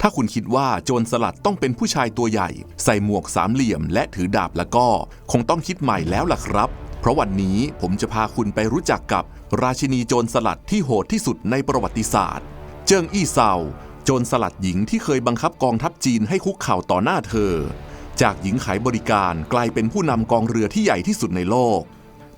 ถ้าคุณคิดว่าโจรสลัดต้องเป็นผู้ชายตัวใหญ่ ใส่หมวกสามเหลี่ยมและถือดาบแล้วก็ คงต้องคิดใหม่แล้วล่ะครับ เพราะวันนี้ผมจะพาคุณไปรู้จักกับ ราชินีโจรสลัดที่โหดที่สุดในประวัติศาสตร์ เจิ้งอี้เซาโจรสลัดหญิงที่เคยบังคับกองทัพจีนให้คุกเข่าต่อหน้าเธอ จากหญิงขายบริการกลายเป็นผู้นำกองเรือที่ใหญ่ที่สุดในโลก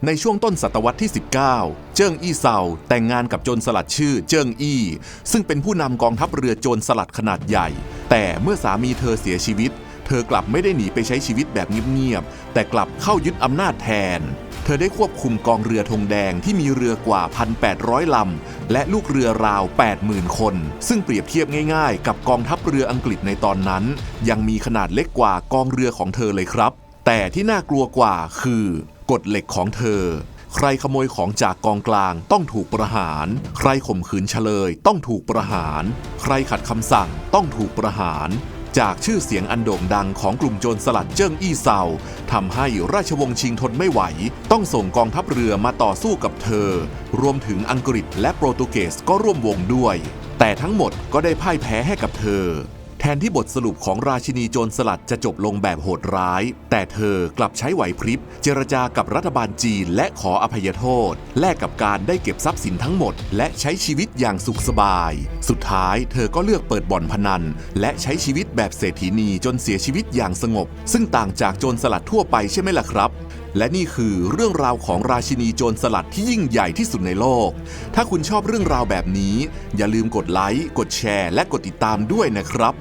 ในช่วงต้นศตวรรษที่ 19 เจิ้งอี้เซาแต่งงานกับโจรสลัดชื่อเจิ้งอี้ ซึ่งเป็นผู้นำกองทัพเรือโจรสลัดขนาดใหญ่ แต่เมื่อสามีเธอเสียชีวิต เธอกลับไม่ได้หนีไปใช้ชีวิตแบบเงียบๆ แต่กลับเข้ายึดอำนาจแทน เธอได้ควบคุมกองเรือธงแดงที่มีเรือกว่า 1,800 ลำ และลูกเรือราว 80,000 คน ซึ่งเปรียบเทียบง่ายๆ กับกองทัพเรืออังกฤษในตอนนั้น ยังมีขนาดเล็กกว่ากองเรือของเธอเลยครับ แต่ที่น่ากลัวกว่าคือ กฎเหล็กของเธอ ใครขโมยของจากกองกลางต้องถูกประหาร ใครข่มขืนเฉลยต้องถูกประหาร ใครขัดคำสั่งต้องถูกประหาร จากชื่อเสียงอันโด่งดังของกลุ่มโจรสลัดเจิ้งอี้เซาทำให้ราชวงศ์ชิงทนไม่ไหว ต้องส่งกองทัพเรือมาต่อสู้กับเธอ รวมถึงอังกฤษและโปรตุเกสก็ร่วมวงด้วย แต่ทั้งหมดก็ได้พ่ายแพ้ให้กับเธอ แทนที่บทสรุปของราชินีโจรสลัดจะจบลงแบบโหดร้าย แต่เธอกลับใช้ไหวพริบ เจรจากับรัฐบาลจีนและขออภัยโทษ แลกกับการได้เก็บทรัพย์สินทั้งหมด และใช้ชีวิตอย่างสุขสบาย สุดท้ายเธอก็เลือกเปิดบ่อนพนัน และใช้ชีวิตแบบเศรษฐีนีจนเสียชีวิตอย่างสงบ ซึ่งต่างจากโจรสลัดทั่วไปใช่ไหมล่ะครับ และนี่คือเรื่องราวของราชินีโจรสลัดที่ยิ่งใหญ่ที่สุดในโลก ถ้าคุณชอบเรื่องราวแบบนี้ อย่าลืมกดไลค์ กดแชร์ และกดติดตามด้วยนะครับ